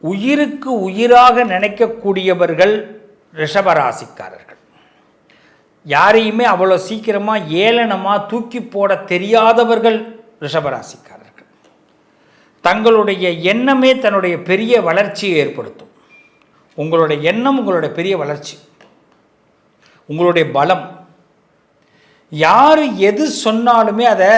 உயிருக்கு உயிராக நினைக்கக்கூடியவர்கள் ரிஷபராசிக்காரர்கள். யாரையுமே அவ்வளோ சீக்கிரமாக ஏளனமாக தூக்கி போட தெரியாதவர்கள் ரிஷபராசிக்காரர்கள். தங்களுடைய எண்ணமே தன்னுடைய பெரிய வளர்ச்சியை ஏற்படுத்தும். உங்களுடைய எண்ணம் உங்களுடைய பெரிய வளர்ச்சி. உங்களுடைய பலம். யார் எது சொன்னாலுமே அதை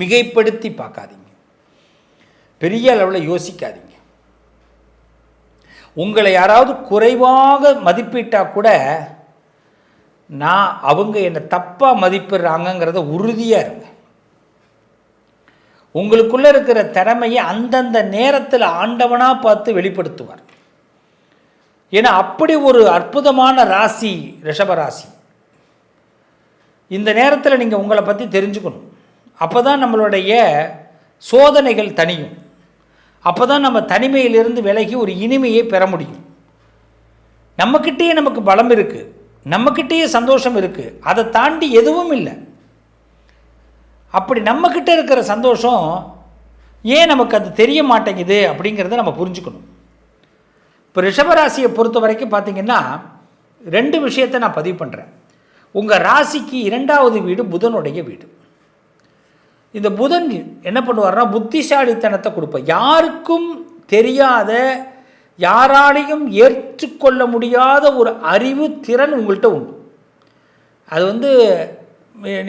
மிகைப்படுத்தி பார்க்காதீங்க. பெரிய அளவில் யோசிக்காதீங்க. உங்களை யாராவது குறைவாக மதிப்பிட்டால் கூட நான் அவங்க என்னை தப்பாக மதிப்பிடுறாங்கங்கிறத உறுதியாக இருங்க. உங்களுக்குள்ள இருக்கிற திறமையை அந்தந்த நேரத்தில் ஆண்டவனாக பார்த்து வெளிப்படுத்துவார். ஏன்னா அப்படி ஒரு அற்புதமான ராசி ரிஷபராசி இந்த நேரத்தில் நீங்கள் உங்களை பற்றி தெரிஞ்சுக்கணும். அப்போ தான் நம்மளுடைய சோதனைகள் தனியும் அப்போ தான் நம்ம தனிமையிலிருந்து விலகி ஒரு இனிமையை பெற முடியும். நம்மக்கிட்டேயே நமக்கு பலம் இருக்குது நம்மக்கிட்டேயே சந்தோஷம் இருக்குது அதை தாண்டி எதுவும் இல்லை. அப்படி நம்மக்கிட்ட இருக்கிற சந்தோஷம் ஏன் நமக்கு அது தெரிய மாட்டேங்குது அப்படிங்கிறத நம்ம புரிஞ்சுக்கணும். இப்போ ரிஷபராசியை பொறுத்த வரைக்கும் பார்த்தீங்கன்னா ரெண்டு விஷயத்தை நான் பதிவு பண்ணுறேன் உங்கள் ராசிக்கு இரண்டாவது வீடு புதனுடைய வீடு. இந்த புதன் என்ன பண்ணுவார்னா புத்திசாலித்தனத்தை கொடுப்பார். யாருக்கும் தெரியாத யாராலையும் ஏற்றுக்கொள்ள முடியாத ஒரு அறிவு திறன் உங்கள்கிட்ட உண்டு. அது வந்து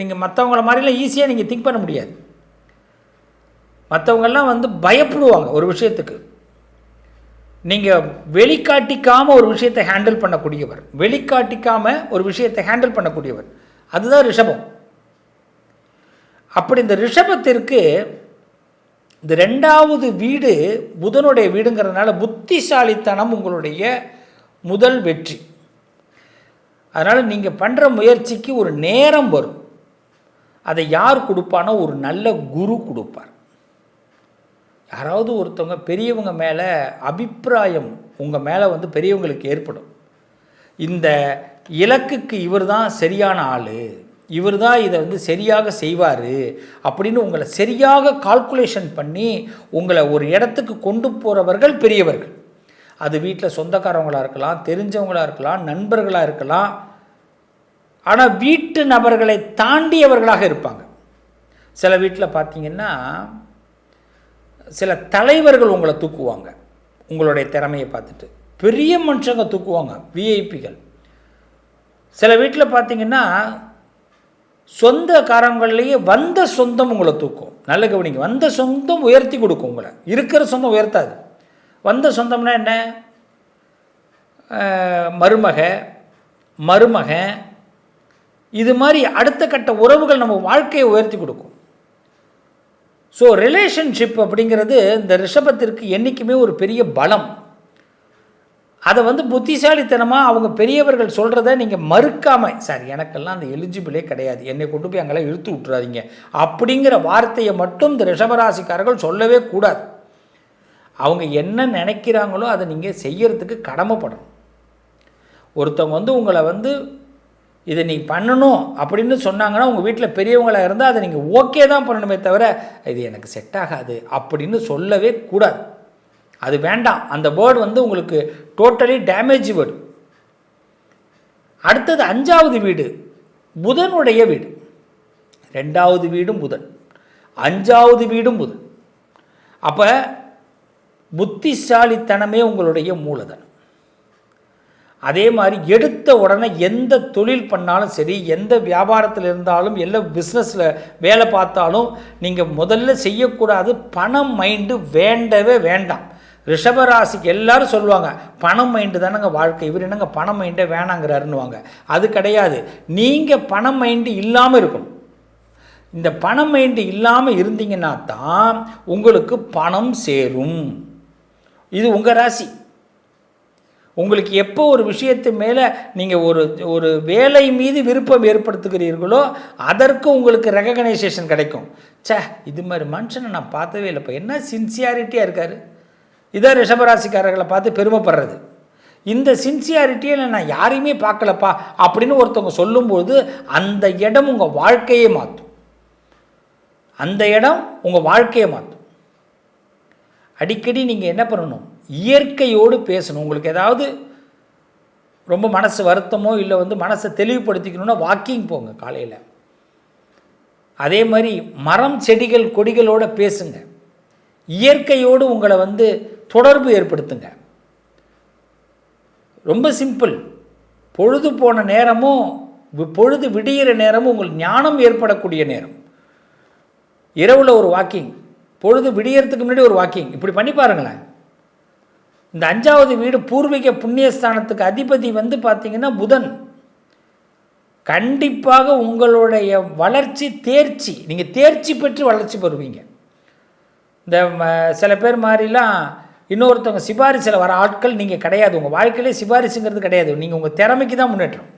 நீங்கள் மற்றவங்கள மாதிரிலாம் ஈஸியாக நீங்கள் திங்க் பண்ண முடியாது. மற்றவங்கெல்லாம் வந்து பயப்படுவாங்க ஒரு விஷயத்துக்கு. நீங்கள் வெளிக்காட்டிக்காமல் ஒரு விஷயத்தை ஹேண்டில் பண்ணக்கூடியவர். வெளிக்காட்டிக்காமல் ஒரு விஷயத்தை ஹேண்டில் பண்ணக்கூடியவர். அதுதான் ரிஷபம். அப்படி இந்த ரிஷபத்திற்கு இந்த ரெண்டாவது வீடு புதனுடைய வீடுங்கிறதுனால புத்திசாலித்தனம் உங்களுடைய முதல் வெற்றி. அதனால் நீங்கள் பண்ணுற முயற்சிக்கு ஒரு நேரம் வரும். அதை யார் கொடுப்பானோ ஒரு நல்ல குரு கொடுப்பார். யாராவது ஒருத்தவங்க பெரியவங்க மேலே அபிப்பிராயம் உங்கள் மேலே வந்து பெரியவங்களுக்கு ஏற்படும். இந்த இலக்குக்கு இவர் தான் சரியான ஆள். இவர் தான் இதை வந்து சரியாக செய்வார் அப்படின்னு உங்களை சரியாக கால்குலேஷன் பண்ணி உங்களை ஒரு இடத்துக்கு கொண்டு போகிறவர்கள் பெரியவர்கள். அது வீட்டில் சொந்தக்காரவங்களாக இருக்கலாம் தெரிஞ்சவங்களாக இருக்கலாம் நண்பர்களாக இருக்கலாம். ஆனால் வீட்டு நபர்களை தாண்டியவர்களாக இருப்பாங்க. சில வீட்டில் பார்த்தீங்கன்னா சில தலைவர்கள் உங்களை தூக்குவாங்க. உங்களுடைய திறமையை பார்த்துட்டு. பெரிய மனுஷங்க தூக்குவாங்க விஐபிகள் சில வீட்டில் பார்த்தீங்கன்னா சொந்தக்காரங்கள்லேயே வந்த சொந்தம் உங்களை தூக்கும். நல்ல கவனிங்க. வந்த சொந்தம் உயர்த்தி கொடுக்கும் உங்களை. இருக்கிற சொந்தம் உயர்த்தாது. வந்த சொந்தம்னா என்ன? மருமக மருமக இது மாதிரி அடுத்த கட்ட உறவுகள் நம்ம வாழ்க்கையை உயர்த்தி கொடுக்கும். ஸோ ரிலேஷன்ஷிப் அப்படிங்கிறது இந்த ரிஷபத்திற்கு என்றைக்குமே ஒரு பெரிய பலம். அதை வந்து புத்திசாலித்தனமாக அவங்க பெரியவர்கள் சொல்கிறத நீங்கள் மறுக்காமல் சார் எனக்கெல்லாம் அந்த எலிஜிபிளே கிடையாது. என்னை கொண்டு போய் அங்கெல்லாம் இழுத்து விட்டுறாதீங்க. அப்படிங்கிற வார்த்தையை மட்டும் இந்த ரிஷபராசிக்காரர்கள் சொல்லவே கூடாது. அவங்க என்ன நினைக்கிறாங்களோ அதை நீங்கள் செய்யறதுக்கு கடமைப்படணும். ஒருத்தவங்க வந்து உங்களை வந்து இதை நீ பண்ணணும் அப்படின்னு சொன்னாங்கன்னா உங்கள் வீட்டில் பெரியவங்களாக இருந்தால் அதை நீங்கள் ஓகே தான் பண்ணணுமே தவிர இது எனக்கு செட் ஆகாது அப்படின்னு சொல்லவே கூடாது. அது வேண்டாம். அந்த வேர்டு வந்து உங்களுக்கு டோட்டலி டேமேஜ் வேர்டு அடுத்தது அஞ்சாவது வீடு புதனுடைய வீடு. ரெண்டாவது வீடும் புதன். அஞ்சாவது வீடும் புதன். அப்போ புத்திசாலித்தனமே உங்களுடைய மூலதனம். அதே மாதிரி எடுத்த உடனே எந்த தொழில் பண்ணாலும் சரி எந்த வியாபாரத்தில் இருந்தாலும் எல்லா பிஸ்னஸில் வேலை பார்த்தாலும் நீங்கள் முதல்ல செய்யக்கூடாது. பணம் மைண்டு வேண்டவே வேண்டாம். ரிஷபராசிக்கு எல்லாரும் சொல்லுவாங்க பணம் மைண்டு தானேங்க வாழ்க்கை. இவர் என்னங்க பணம் மைண்டே வேணாங்கிறாருன்னுவாங்க. அது கிடையாது. நீங்கள் பணம் மைண்டு இல்லாமல் இருக்கணும். இந்த பணம் மைண்டு இல்லாமல் இருந்தீங்கன்னா தான் உங்களுக்கு பணம் சேரும். இது உங்கள் ராசி. உங்களுக்கு எப்போ ஒரு விஷயத்து மேலே நீங்கள் ஒரு ஒரு வேலை மீது விருப்பம் ஏற்படுத்துகிறீர்களோ அதற்கு உங்களுக்கு ரெகக்னைசேஷன் கிடைக்கும். ச்சே இது மாதிரி மனுஷனை நான் பார்த்தவே இல்லை இப்போ என்ன சின்சியாரிட்டியாக இருக்கார்? இதான் ரிஷபராசிக்காரர்களை பார்த்து பெருமைப்படுறது. இந்த சின்சியாரிட்டியில் நான் யாரையுமே பார்க்கலப்பா அப்படின்னு ஒருத்தவங்க சொல்லும்போது அந்த இடம் உங்கள் வாழ்க்கையை மாற்றும். அந்த இடம் உங்கள் வாழ்க்கையை மாற்றும். அடிக்கடி நீங்கள் என்ன பண்ணணும்? இயற்கையோடு பேசணும். உங்களுக்கு ஏதாவது ரொம்ப மனசு வருத்தமோ இல்லை வந்து மனசை தெளிவுபடுத்திக்கணும்னா வாக்கிங் போங்க காலையில். அதே மாதிரி மரம் செடிகள் கொடிகளோட பேசுங்க. இயற்கையோடு உங்களை வந்து தொடர்பு ஏற்படுத்துங்க. ரொம்ப சிம்பிள் பொழுது போன நேரமும் பொழுது விடியிற நேரமும் உங்கள் ஞானம் ஏற்படக்கூடிய நேரம். இரவில் ஒரு வாக்கிங் பொழுது விடியறதுக்கு முன்னாடி ஒரு வாக்கிங் இப்படி பண்ணி பாருங்களேன். இந்த அஞ்சாவது வீடு பூர்வீக புண்ணியஸ்தானத்துக்கு அதிபதி வந்து பார்த்தீங்கன்னா புதன். கண்டிப்பாக உங்களுடைய வளர்ச்சி தேர்ச்சி. நீங்கள் தேர்ச்சி பெற்று வளர்ச்சி பெறுவீங்க. இந்த சில பேர் மாதிரிலாம் இன்னொருத்தவங்க சிபாரிசில் வர ஆட்கள் நீங்கள் கிடையாது. உங்கள் வாழ்க்கையிலே சிபாரிசுங்கிறது கிடையாது. நீங்கள் உங்கள் திறமைக்கு தான் முன்னேற்றம்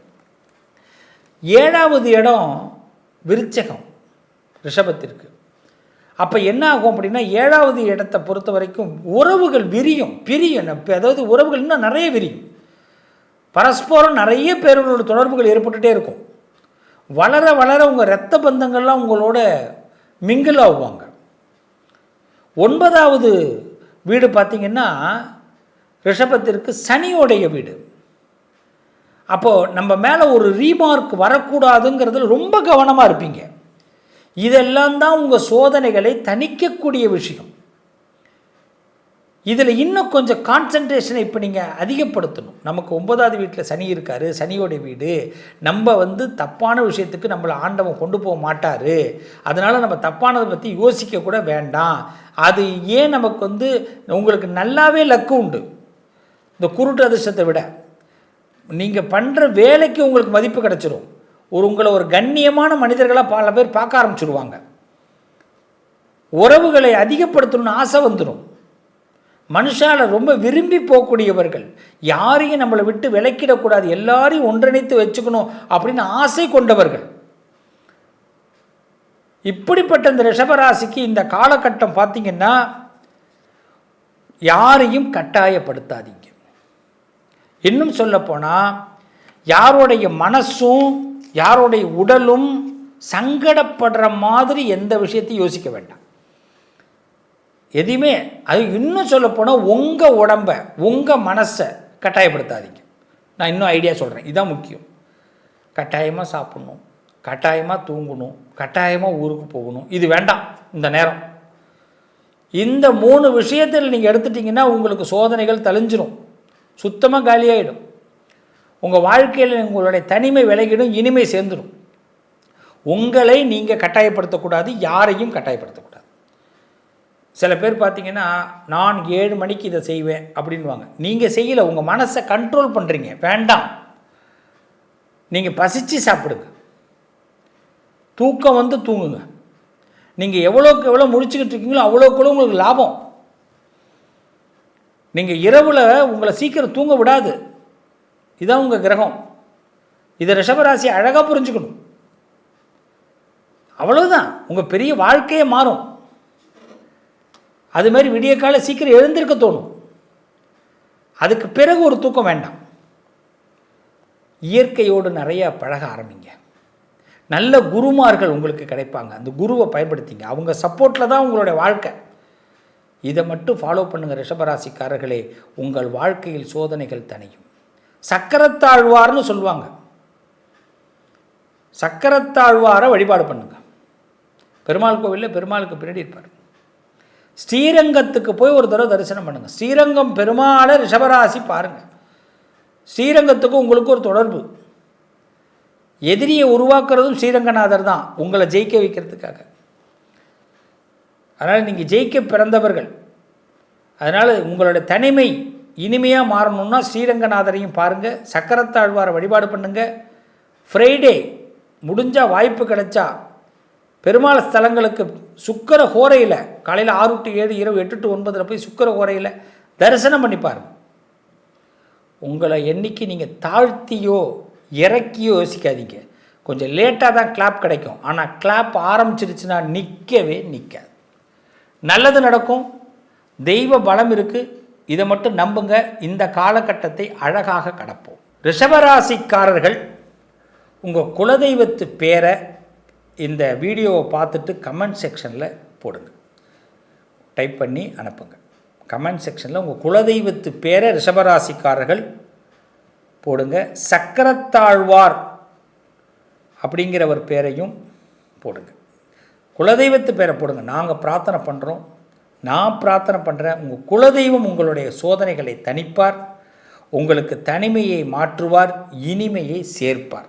ஏழாவது இடம் விருச்சகம் ரிஷபத்திற்கு. அப்போ என்ன ஆகும் அப்படின்னா ஏழாவது இடத்தை பொறுத்த வரைக்கும் உறவுகள் விரியும் பிரியும். அதாவது உறவுகள் இன்னும் நிறைய விரியும். பரஸ்பரம் நிறைய பேர்களோட தொடர்புகள் ஏற்பட்டுட்டே இருக்கும். வளர வளர உங்கள் இரத்த பந்தங்கள்லாம் உங்களோட மிங்கிள் ஆகுவாங்க. ஒன்பதாவது வீடு பார்த்தீங்கன்னா ரிஷபத்திற்கு சனியோடைய வீடு. அப்போது நம்ம மேலே ஒரு ரீமார்க் வரக்கூடாதுங்கிறதுல ரொம்ப கவனமாக இருப்பீங்க. இதெல்லாம் தான் உங்கள் சோதனைகளை தணிக்கக்கூடிய விஷயம். இதில் இன்னும் கொஞ்சம் கான்சன்ட்ரேஷனை இப்போ நீங்கள் அதிகப்படுத்தணும். நமக்கு ஒன்பதாவது வீட்டில் சனி இருக்கார் சனியோட வீடு. நம்ம வந்து தப்பான விஷயத்துக்கு நம்மளை ஆண்டவன் கொண்டு போக மாட்டார். அதனால் நம்ம தப்பானதை பற்றி யோசிக்க கூட வேண்டாம். அது ஏன் நமக்கு வந்து உங்களுக்கு நல்லாவே லக்கு உண்டு? இந்த குருட்டு அதிர்ஷ்டத்தை விட. நீங்கள் பண்ணுற வேலைக்கு உங்களுக்கு மதிப்பு கிடச்சிரும். ஒரு உங்களை ஒரு கண்ணியமான மனிதர்களாக பல பேர் பார்க்க ஆரம்பிச்சுடுவாங்க உறவுகளை அதிகப்படுத்தணும்னு ஆசை வந்துடும் மனுஷால ரொம்ப விரும்பி போகக்கூடியவர்கள். யாரையும் நம்மளை விட்டு விலக்கிடக்கூடாது. எல்லாரையும் ஒன்றிணைத்து வச்சுக்கணும் அப்படின்னு ஆசை கொண்டவர்கள். இப்படிப்பட்ட இந்த ரிஷபராசிக்கு இந்த காலகட்டம் பார்த்தீங்கன்னா யாரையும் கட்டாயப்படுத்தாதீங்க. இன்னும் சொல்லப்போனால் யாருடைய மனசும் யாருடைய உடலும் சங்கடப்படுற மாதிரி எந்த விஷயத்தையும் யோசிக்க வேண்டாம். எதையுமே அது இன்னும் சொல்லப்போனால் உங்கள் உடம்ப உங்கள் மனசை கட்டாயப்படுத்தாதீங்க. நான் இன்னும் ஐடியா சொல்கிறேன் இதுதான் முக்கியம். கட்டாயமாக சாப்பிட்ணும் கட்டாயமாக தூங்கணும் கட்டாயமாக ஊருக்கு போகணும். இது வேண்டாம். இந்த நேரம். இந்த மூணு விஷயத்தில் நீங்கள் எடுத்துட்டிங்கன்னா உங்களுக்கு சோதனைகள் தெளிஞ்சிடும் சுத்தமாக காலியாயிடும். உங்கள் வாழ்க்கையில் உங்களுடைய தனிமை விலகிடும் இனிமை சேர்ந்துடும் உங்களை நீங்கள் கட்டாயப்படுத்தக்கூடாது யாரையும் கட்டாயப்படுத்தக்கூடாது. சில பேர் பார்த்தீங்கன்னா நான் ஏழு மணிக்கு இதை செய்வேன் அப்படின்வாங்க நீங்கள் செய்யலை உங்கள் மனசை கண்ட்ரோல் பண்ணுறீங்க வேண்டாம். நீங்கள் பசிச்சு சாப்பிடுங்க. தூக்கம் வந்து தூங்குங்க. நீங்கள் எவ்வளோக்கு எவ்வளோ முடிச்சுக்கிட்டு இருக்கீங்களோ அவ்வளோக்குள்ள உங்களுக்கு லாபம். நீங்கள் இரவில் உங்களை சீக்கிரம் தூங்க விடாது. இதான் உங்கள் கிரகம். இதை ரிஷபராசி அழகாக புரிஞ்சுக்கணும். அவ்வளவுதான். உங்கள் பெரிய வாழ்க்கையே மாறும். அது மாதிரி விடிய காலை சீக்கிரம் எழுந்திருக்க தோணும். அதுக்கு பிறகு ஒரு தூக்கம் வேண்டாம். இயற்கையோடு நிறையா பழக ஆரம்பிங்க. நல்ல குருமார்கள் உங்களுக்கு கிடைப்பாங்க. அந்த குருவை பயன்படுத்திங்க. அவங்க சப்போர்ட்டில் தான் உங்களுடைய வாழ்க்கை. இதை மட்டும் ஃபாலோ பண்ணுங்கள் ரிஷபராசிக்காரர்களே. உங்கள் வாழ்க்கையில் சோதனைகள் தணியும். சக்கரத்தாழ்வார்னு சொல்லுவாங்க. சக்கரத்தாழ்வாரை வழிபாடு பண்ணுங்க. பெருமாள் கோவிலில் பெருமாளுக்கு பின்னாடி இருப்பார். ஸ்ரீரங்கத்துக்கு போய் ஒரு தடவை தரிசனம் பண்ணுங்கள் ஸ்ரீரங்கம் பெருமாளை ரிஷபராசி பாருங்கள் ஸ்ரீரங்கத்துக்கும் உங்களுக்கு ஒரு தொடர்பு. எதிரியை உருவாக்குறதும் ஸ்ரீரங்கநாதர் தான் உங்களை ஜெயிக்க வைக்கிறதுக்காக. அதனால் நீங்கள் ஜெயிக்க பிறந்தவர்கள். அதனால் உங்களோட தனிமை இனிமையாக மாறணும்னா ஸ்ரீரங்கநாதரையும் பாருங்கள் சக்கரத்தாழ்வாரை வழிபாடு பண்ணுங்கள் ஃப்ரைடே முடிஞ்சால் வாய்ப்பு கிடைச்சா பெருமாள் ஸ்தலங்களுக்கு சுக்கர ஹோரையில் காலையில் ஆறு டு ஏழு இரவு எட்டு டு ஒன்பதில் போய் சுக்கர ஹோரையில் தரிசனம் பண்ணி பாருங்கள் உங்களை என்றைக்கு நீங்கள் தாழ்த்தியோ இறக்கியோ யோசிக்காதீங்க. கொஞ்சம் லேட்டாக தான் கிளாப் கிடைக்கும். ஆனால் கிளாப் ஆரம்பிச்சிருச்சுன்னா நிற்கவே நிற்காது நல்லது நடக்கும். தெய்வ பலம் இருக்குது இதை மட்டும் நம்புங்க. இந்த காலகட்டத்தை அழகாக கடப்போம். ரிஷபராசிக்காரர்கள் உங்கள் குலதெய்வத்து பேரை இந்த வீடியோவை பார்த்துட்டு கமெண்ட் செக்ஷனில் போடுங்க. டைப் பண்ணி அனுப்புங்க. கமெண்ட் செக்ஷனில் உங்கள் குலதெய்வத்து பேரை ரிஷபராசிக்காரர்கள் போடுங்க. சக்கரத்தாழ்வார் அப்படிங்கிற ஒரு பேரையும் போடுங்க. குலதெய்வத்து பேரை போடுங்க. நாங்கள் பிரார்த்தனை பண்ணுறோம் நான் பிரார்த்தனை பண்ணுறேன் உங்கள் குலதெய்வம் உங்களுடைய சோதனைகளை தணிப்பார். உங்களுக்கு தனிமையை மாற்றுவார். இனிமையை சேர்ப்பார்.